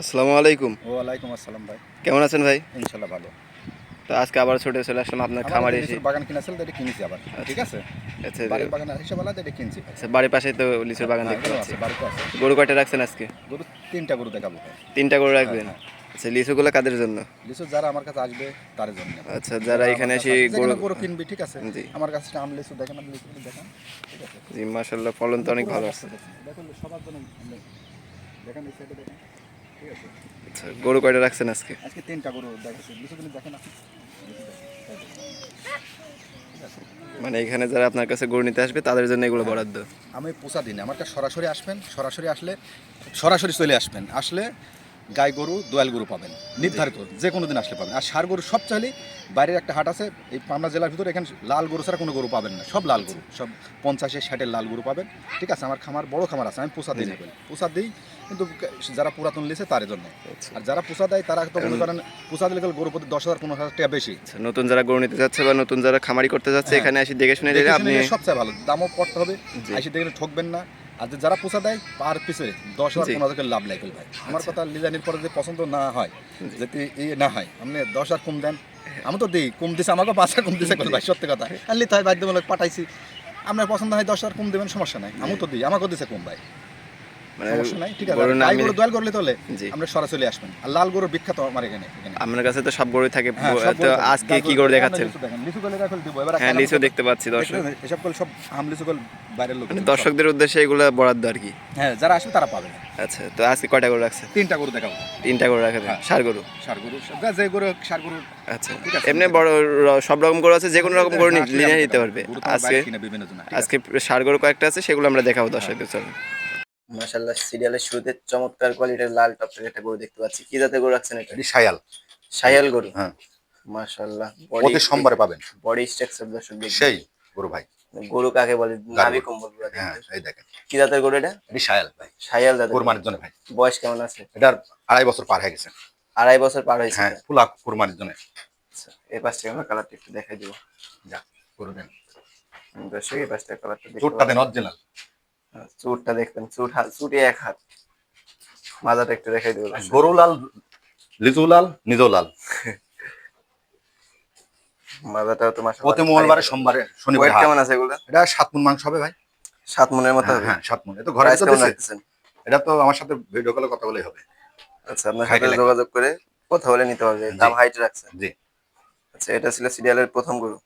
আসসালামু আলাইকুম। ওয়ালাইকুম আসসালাম ভাই। কেমন আছেন ভাই? ইনশাল্লাহ ভালো। তো আজকে আবার ছুটে চলে আসলাম আপনার খামারে এসে। বাগান কিনেছিল এটা কিনেছি আবার। ঠিক আছে? আচ্ছা বাড়ির বাগান হিসেবে আলাদা এটা কিনছি। আচ্ছা, বাড়ির পাশে তো লিচুর বাগান হ্যাঁ, দেখতে পাচ্ছি। গরু কয়টা রাখছেন আজকে? গরু তিনটা গরু দেখাবো। তিনটা গরু রাখবেন? হ্যাঁ, আচ্ছা লিচুগুলো কাদের জন্য? লিচু যারা আমার কাছে আসবে তার জন্য। আচ্ছা যারা এখানে এসে গরু গরু কিনবি ঠিক আছে? জি। আমার কাছে আম লিচু দেখেন আমি লিচু দেখান। ঠিক আছে? জি মাশাল্লাহ ফলন তো অনেক ভালো আছে। দেখুন সবার জন্য দেখেন এই সাইডে দেখেন। ঠিক আছে আচ্ছা গরু কয়টা রাখছেন আজকে? আজকে তিনটা গরু দেখাচ্ছি। লিচু দেখেন আপনি। দেখেন। মানে এখানে যারা আপনার কাছে গরু নিতে আসবে তাদের জন্য এগুলো বরাদ্দ। আমি পোষা দিন। আমার কাছে সরাসরি আসবেন সরাসরি আসলে সরাসরি চলে আসবেন। আসলে গাই গরু দোয়াল গরু পাবেন। নির্ধারিত যে কোনো দিন আসলে পাবেন। আর সার গরু সব চাইলে বাইরের একটা হাট আছে এই পাবনা জেলার ভিতরে এখানে লাল গরু ছাড়া কোনো গরু পাবেন না। সব লাল গরু সব পঞ্চাশে ষাটের লাল গরু পাবেন। ঠিক আছে আমার খামার বড় খামার আছে আমি পোষা দিই না বলি পোষা দিই কিন্তু যারা পুরাতন লিছে তার জন্য। আচ্ছা। আর যারা পোষা দেয় তারা তো মনে করেন পোষা দিলে গরু প্রতি দশ হাজার পনেরো হাজার টাকা বেশি। আচ্ছা নতুন যারা গরু নিতে যাচ্ছে বা নতুন যারা খামারি করতে যাচ্ছে হ্যাঁ। এখানে এসে দেখে শুনে দেখে আপনি সবচেয়ে ভালো দামও পড়তে হবে। আইসি দেখলে ঠকবেন না। আর যারা পোষা দেয় পার পিছে দশ হাজার পনেরো হাজার লাভ লাগবে ভাই। আমার কথা লিজানির পরে যদি পছন্দ না হয় যদি ই না হয় আপনি দশ হাজার কম দেন। আমি তো দিই কম দিছে আমাকে পাঁচ হাজার কম দিছে ভাই সত্যি কথা। আর লিতে হয় বাধ্যমূলক পাঠাইছি। আপনার পছন্দ হয় দশ হাজার কম দেবেন সমস্যা নাই। আমি তো দিই আমাকেও দিছে কম ভাই। আপনার কাছে তো সব গরু থাকে তো আজকে কি গরু গরু দেখাচ্ছেন? লিচু দেখেন লিচু গলে রাখলে দিব। এবার হ্যাঁ লিচু দেখতে পাচ্ছি দর্শক। এসব করলে সব আম লিচু করলে বাইরের লোক। দর্শকদের উদ্দেশ্যে এগুলো বরাদ্দ আর কি? হ্যাঁ যারা আসবে তারা পাবে। আচ্ছা তো আজকে কয়টা গরু রাখছেন? তিনটা গরু দেখাবো। তিনটা গরু হ্যাঁ। সার গরু? সার গরু যে গরু সার গরু আচ্ছা এমনি বড় সব রকম গরু আছে যে কোনো রকম গরু হ্যাঁ, নিয়ে নিতে পারবে। আজকে? আজকে সার গরু কয়েকটা আছে সেগুলো আমরা দেখাবো দর্শকদের চলুন মাশাআল্লাহ সিরিয়ালের শুরুতে চমৎকার কোয়ালিটির লাল টপের একটা গরু দেখতে পাচ্ছি। কি জাতের গরু রাখছেন এটা? এটি সায়াল সায়াল গরু? হ্যাঁ। মাশাআল্লাহ প্রতি সোমবারে পাবেন। বডি স্ট্রাকচার দর্শক দেখুন। সেই গরু ভাই। গরু কাকে বলে? নাভি। কম্বলগুলো হ্যাঁ এই দেখেন। কি জাতের গরু এটা? এটি সায়াল ভাই। সায়াল জাতের। কুরবানির জন্য ভাই। বয়স কেমন আছে? এটার আড়াই বছর পার হয়ে গেছে। আড়াই বছর পার হয়েছে। হ্যাঁ ফুলা কুরবানির জন্য। আচ্ছা এই পাশ আমরা কালারটা একটু দেখাই দিব। যা গরু দেন দর্শক এই পাশ থেকে কালারটা দেখতে চুটটা দেন অরিজিনাল চুটটা দেখবেন চুট হাত চুটে এক হাত। মাজাটা একটু দেখাই দেবো গরু লাল লিচু লাল নিজেও লাল মাজাটা তো মাসা প্রতি মঙ্গলবারে সোমবারে শনিবারে। কেমন আছে এগুলো? এটা সাত মন মাংস হবে ভাই। সাত মনের মতো হ্যাঁ হ্যাঁ সাত মন। এটা ঘরে প্রাইস তো কেমন এটা তো আমার সাথে ভিডিও কলে কথা বলেই হবে। আচ্ছা আপনার সাথে যোগাযোগ করে কথা বলে নিতে হবে। দাম হাইট রাখছেন। জি। আচ্ছা এটা ছিল সিরিয়ালের প্রথম গরু।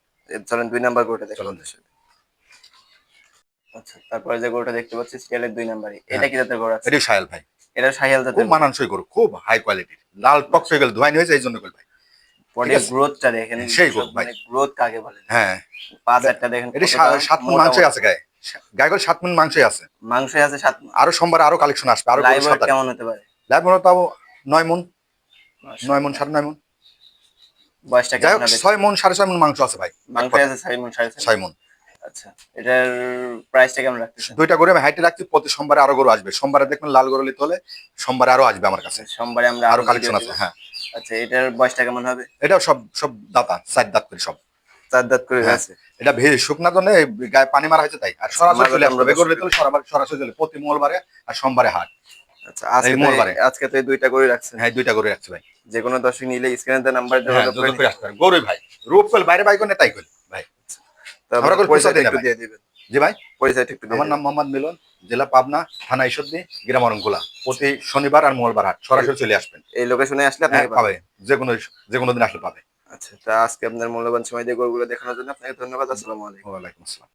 চলেন দুই নাম্বার গরুটা দেখুন চলুন। আচ্ছা তারপরে যে গরুটা দেখতে পাচ্ছি সিরিয়ালের দুই নাম্বারই। এটা কি জাতের গরু আছে? এটি সায়াল ভাই। এটা সাহিয়াল জাতের খুব মানানসই গরু খুব হাই কোয়ালিটির লাল টক হয়ে গেল ধোয়াই হয়েছে এই জন্য করি ভাই বডি গ্রোথটা দেখেন সেই growth ভাই। মানে গ্রোথ কাকে বলে? হ্যাঁ। পাঁচ একটা দেখেন এটি সাত মন মাংসই আছে গায়ে। গায়ে করে সাত মন মাংসই আছে। মাংসই আছে সাত আরও সোমবার আরও কালেকশন আসবে আরও কেমন হতে পারে? লাইভ মনে তাও নয় মন। নয় মন সাড়ে নয় মন। বয়সটা ছয় মন সাড়ে ছয় মন মাংস আছে ভাই। মাংস আছে ছয় মন সাড়ে ছয় মন। আচ্ছা এটার প্রাইসটা কেমন রাখতেছেন? দুইটা করে আমি হাইটে রাখছি প্রতি সোমবারে আরও গরু আসবে। সোমবারে দেখবেন লাল গরু নিতে হলে সোমবারে আরও আসবে আমার কাছে। সোমবারে আমরা আরও কালেকশন আছে। হ্যাঁ। আচ্ছা এটার বয়সটা কেমন হবে? এটাও সব সব দাতা চার দাঁত করে সব। চার দাঁত করে হ্যাঁ। আছে। এটা শুকনা জন্য গায়ে পানি মারা হয়েছে তাই। আর সরাসরি চলে আমরা গরু সরাসরি- চলে প্রতি মঙ্গলবারে আর সোমবারে হাট। আচ্ছা আজকে মঙ্গলবারে। আজকে তো দুইটা করে রাখছেন। হ্যাঁ দুইটা গরু রাখছে ভাই। যে কোনো দর্শক নিলে স্ক্রিনে নাম্বার হ্যাঁ যোগাযোগ করে আসতে ভাই বাইরে বাইক তাই কল একটু দিয়ে দিবেন। জি ভাই? একটু আমার নাম মোহাম্মদ মিলন জেলা পাবনা থানা ঈশ্বরদী গ্রাম প্রতি শনিবার আর মঙ্গলবার হাট। সরাসরি চলে আসবেন। এই লোকেশনে আসলে হ্যাঁ আপনাকে পাবেন পাবে। যে কোনো যে কোনো দিন আসলে পাবে। আচ্ছা তা আজকে আপনার মূল্যবান সময় দিয়ে গরুগুলো দেখানোর জন্য আপনাকে ধন্যবাদ। আসসালামু আলাইকুম। ওয়ালাইকুম আসসালাম।